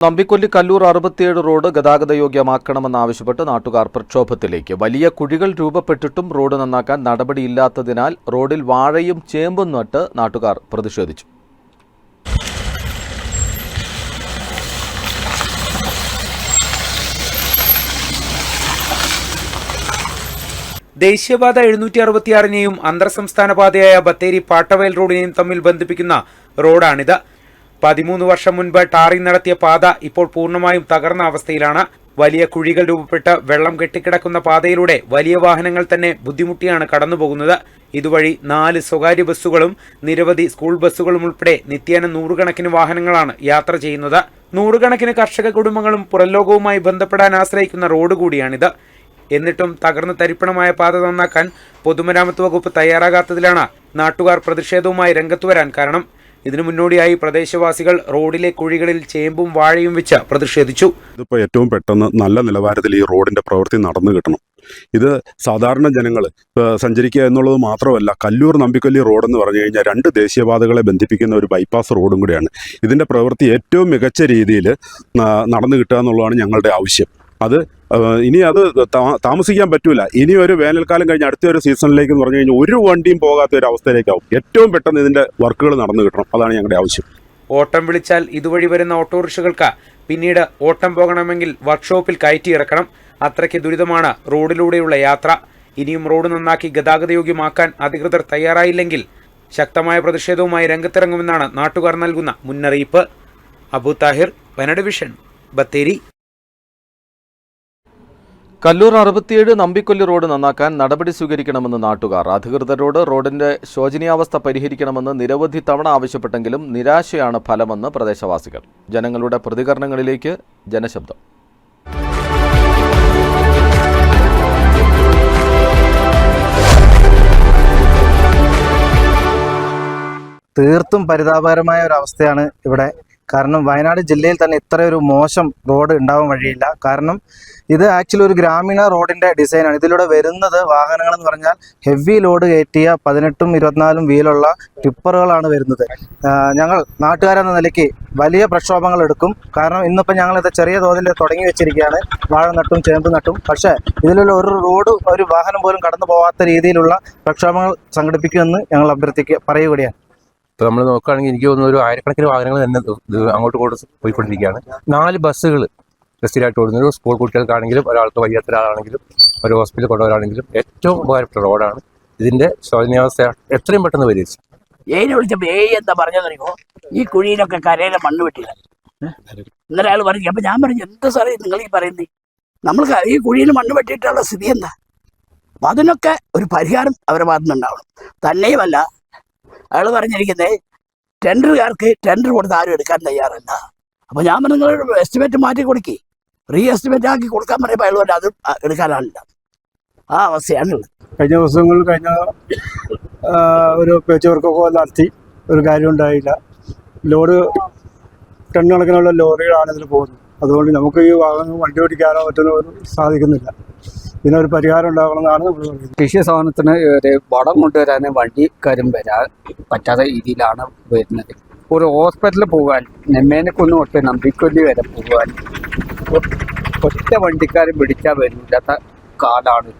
നമ്പിക്കൊല്ലി കല്ലൂർ അറുപത്തിയേഴ് റോഡ് ഗതാഗതയോഗ്യമാക്കണമെന്നാവശ്യപ്പെട്ട് നാട്ടുകാർ പ്രക്ഷോഭത്തിലേക്ക്. വലിയ കുഴികൾ രൂപപ്പെട്ടിട്ടും റോഡ് നന്നാക്കാൻ നടപടിയില്ലാത്തതിനാൽ റോഡിൽ വാഴയും ചേമ്പും നട്ട് നാട്ടുകാർ പ്രതിഷേധിച്ചു. ദേശീയപാത എഴുന്നൂറ്റി അറുപത്തിയാറിനെയും അന്തർ സംസ്ഥാന പാതയായ ബത്തേരി പാട്ടവയൽ റോഡിനെയും തമ്മിൽ ബന്ധിപ്പിക്കുന്ന റോഡാണിത്. പതിമൂന്ന് വർഷം മുൻപ് ടാറിംഗ് നടത്തിയ പാത ഇപ്പോൾ പൂർണമായും തകർന്ന അവസ്ഥയിലാണ്. വലിയ കുഴികൾ രൂപപ്പെട്ട് വെള്ളം കെട്ടിക്കിടക്കുന്ന പാതയിലൂടെ വലിയ വാഹനങ്ങൾ തന്നെ ബുദ്ധിമുട്ടിയാണ് കടന്നുപോകുന്നത്. ഇതുവഴി നാല് സ്വകാര്യ ബസ്സുകളും നിരവധി സ്കൂൾ ബസ്സുകളും ഉൾപ്പെടെ നിത്യേന നൂറുകണക്കിന് വാഹനങ്ങളാണ് യാത്ര ചെയ്യുന്നത്. നൂറുകണക്കിന് കർഷക കുടുംബങ്ങളും പുറംലോകവുമായി ബന്ധപ്പെടാൻ ആശ്രയിക്കുന്ന റോഡ് കൂടിയാണിത്. എന്നിട്ടും തകർന്നു തരിപ്പണമായ പാത നന്നാക്കാൻ പൊതുമരാമത്ത് വകുപ്പ് തയ്യാറാകാത്തതിലാണ് നാട്ടുകാർ പ്രതിഷേധവുമായി രംഗത്തു വരാൻ കാരണം. ഇതിനു മുന്നോടിയായി പ്രദേശവാസികൾ റോഡിലെ കുഴികളിൽ ചേമ്പും വാഴയും വെച്ച് പ്രതിഷേധിച്ചു. ഇതിപ്പോൾ ഏറ്റവും പെട്ടെന്ന് നല്ല നിലവാരത്തിൽ ഈ റോഡിന്റെ പ്രവൃത്തി നടന്നു കിട്ടണം. ഇത് സാധാരണ ജനങ്ങൾ സഞ്ചരിക്കുക എന്നുള്ളത് മാത്രമല്ല കല്ലൂർ നമ്പിക്കൊല്ലി റോഡ് എന്ന് പറഞ്ഞു കഴിഞ്ഞാൽ രണ്ട് ദേശീയപാതകളെ ബന്ധിപ്പിക്കുന്ന ഒരു ബൈപ്പാസ് റോഡും കൂടിയാണ്. ഇതിന്റെ പ്രവൃത്തി ഏറ്റവും മികച്ച രീതിയിൽ നടന്നു കിട്ടുക എന്നുള്ളതാണ് ഞങ്ങളുടെ ആവശ്യം. അത് ഇനി അത് താമസിക്കാൻ പറ്റൂല. ഇനി ഒരു വേനൽക്കാലം കഴിഞ്ഞ് അടുത്ത ഒരു സീസണിലേക്ക് എന്ന് പറഞ്ഞു കഴിഞ്ഞാൽ ഒരു വണ്ടിയും പോകാത്ത ഒരു അവസ്ഥയിലേക്കാവും. ഏറ്റവും പെട്ടെന്ന് ഇതിന്റെ വർക്കുകൾ നടന്നു കിട്ടണം. അതാണ് ഞങ്ങളുടെ ആവശ്യം. ഓട്ടം വിളിച്ചാൽ ഇതുവഴി വരുന്ന ഓട്ടോറിക്ഷകൾക്ക്. പിന്നീട് ഓട്ടം പോകണമെങ്കിൽ വർക്ക്ഷോപ്പിൽ കയറ്റിയിറക്കണം അത്രയ്ക്ക് ദുരിതമാണ് റോഡിലൂടെയുള്ള യാത്ര. ഇനിയും റോഡ് നന്നാക്കി ഗതാഗതയോഗ്യമാക്കാൻ അധികൃതർ തയ്യാറായില്ലെങ്കിൽ ശക്തമായ പ്രതിഷേധവുമായി രംഗത്തിറങ്ങുമെന്നാണ് നാട്ടുകാർ നൽകുന്ന മുന്നറിയിപ്പ്. അബു താഹിർ വനഡ് വിഷൻ ബത്തേരി. കല്ലൂർ അറുപത്തിയേഴ് നമ്പിക്കൊല്ലി റോഡ് നന്നാക്കാൻ നടപടി സ്വീകരിക്കണമെന്ന് നാട്ടുകാർ. അധികൃതരോട് റോഡിന്റെ ശോചനീയാവസ്ഥ പരിഹരിക്കണമെന്ന് നിരവധി തവണ ആവശ്യപ്പെട്ടെങ്കിലും നിരാശയാണ് ഫലമെന്ന് പ്രദേശവാസികൾ. ജനങ്ങളുടെ പ്രതികരണങ്ങളിലേക്ക് ജനശബ്ദം. തീർത്തും പരിതാപകരമായ ഒരു അവസ്ഥയാണ് ഇവിടെ കാരണം വയനാട് ജില്ലയിൽ തന്നെ ഇത്രയൊരു മോശം റോഡ് ഉണ്ടാവാൻ വഴിയില്ല. കാരണം ഇത് ആക്ച്വലി ഒരു ഗ്രാമീണ റോഡിന്റെ ഡിസൈനാണ് ഇതിലൂടെ വരുന്നത് വാഹനങ്ങൾ എന്ന് പറഞ്ഞാൽ ഹെവി ലോഡ് കയറ്റിയ പതിനെട്ടും ഇരുപത്തിനാലും വീലുള്ള ടിപ്പറുകളാണ് വരുന്നത്. ഞങ്ങൾ നാട്ടുകാരെന്ന നിലയ്ക്ക് വലിയ പ്രക്ഷോഭങ്ങൾ എടുക്കും. കാരണം ഇന്നിപ്പോൾ ഞങ്ങൾ ഇത് ചെറിയ തോതിൽ തുടങ്ങി വെച്ചിരിക്കുകയാണ്. വാഴ നട്ടും ചേമ്പ് നട്ടും. പക്ഷേ ഇതിലുള്ള ഒരു റോഡ് ഒരു വാഹനം പോലും കടന്നു പോകാത്ത രീതിയിലുള്ള പ്രക്ഷോഭങ്ങൾ സംഘടിപ്പിക്കുമെന്ന് ഞങ്ങൾ അഭ്യർത്ഥിക്കുക പറയുകയാണ്. ഇപ്പൊ നമ്മൾ നോക്കുകയാണെങ്കിൽ എനിക്ക് തോന്നുന്നു ഒരു ആയിരക്കണക്കിന് വാഹനങ്ങൾ തന്നെ അങ്ങോട്ട് ഇങ്ങോട്ട് പോയിക്കൊണ്ടിരിക്കുകയാണ്. നാല് ബസ്സുകൾ ബസ്സിലായിട്ട് ഓടുന്നത്. സ്കൂൾ കുട്ടികൾക്കാണെങ്കിലും ഒരാൾക്ക് വയ്യാത്ത ഒരാളാണെങ്കിലും ഒരു ഹോസ്പിറ്റലിൽ കൊണ്ടുപോകാനാണെങ്കിലും ഏറ്റവും ഉപകാരപ്പെട്ട റോഡാണ്. ഇതിന്റെ ശോചനീയാവസ്ഥ എത്രയും പെട്ടെന്ന് പരിഹരിച്ചു. ഏഴ് വിളിച്ചപ്പോ ഏ എന്താ പറഞ്ഞതറിയോ ഈ കുഴിയിലൊക്കെ കരയിലെ മണ്ണ് വെട്ടില്ല ഇന്നലെ അയാൾ പറഞ്ഞു അപ്പൊ ഞാൻ പറഞ്ഞു എന്ത് സാറേ നിങ്ങൾ ഈ പറയുന്നത് നമ്മൾ ഈ കുഴിയിൽ മണ്ണ് വെട്ടിയിട്ടുള്ള സ്ഥിതി എന്താ? അപ്പം അതിനൊക്കെ ഒരു പരിഹാരം അവരുടെ ഭാഗത്തുനിന്നുണ്ടാവണം. തന്നെയുമല്ല അയാൾ പറഞ്ഞിരിക്കുന്നത് ടെൻഡറുകാർക്ക് ടെൻഡർ കൊടുത്ത് ആരും എടുക്കാൻ തയ്യാറല്ല. അപ്പോൾ ഞാൻ നിങ്ങൾ എസ്റ്റിമേറ്റ് മാറ്റി കൊടുക്കി. റീ എസ്റ്റിമേറ്റ് ആക്കി കൊടുക്കാൻ പറയുമ്പോൾ അയാൾ പറഞ്ഞു അത് എടുക്കാനാളില്ല ആ അവസ്ഥയാണുള്ളത് കഴിഞ്ഞ ദിവസങ്ങളിൽ കഴിഞ്ഞ ഒരു പേച്ച് വർക്കൊക്കെ നടത്തി. ഒരു കാര്യം ഉണ്ടായില്ല. ലോഡ് ടൺ കണക്കിനുള്ള ലോറികളാണ് ഇതിൽ പോകുന്നത്. അതുകൊണ്ട് നമുക്ക് ഈ വാഹനം വണ്ടി ഓടിക്കാനോ മറ്റൊന്നും സാധിക്കുന്നില്ല. ഇതിനൊരു പരിഹാരം ഉണ്ടാകണമെന്നാണ് നമ്മൾ കൃഷി സാധനത്തിന് ഒരു വളം കൊണ്ടുവരാൻ വണ്ടിക്കാരും വരാൻ പറ്റാത്ത രീതിയിലാണ് വരുന്നത്. ഒരു ഹോസ്പിറ്റലിൽ പോകാൻ നെമ്മേനെക്കുന്ന് തൊട്ട് നമ്പിക്കൊല്ലി വരെ പോകാൻ ഒറ്റ വണ്ടിക്കാരും പിടിച്ചാൽ വരില്ലാത്ത കാലാണ്.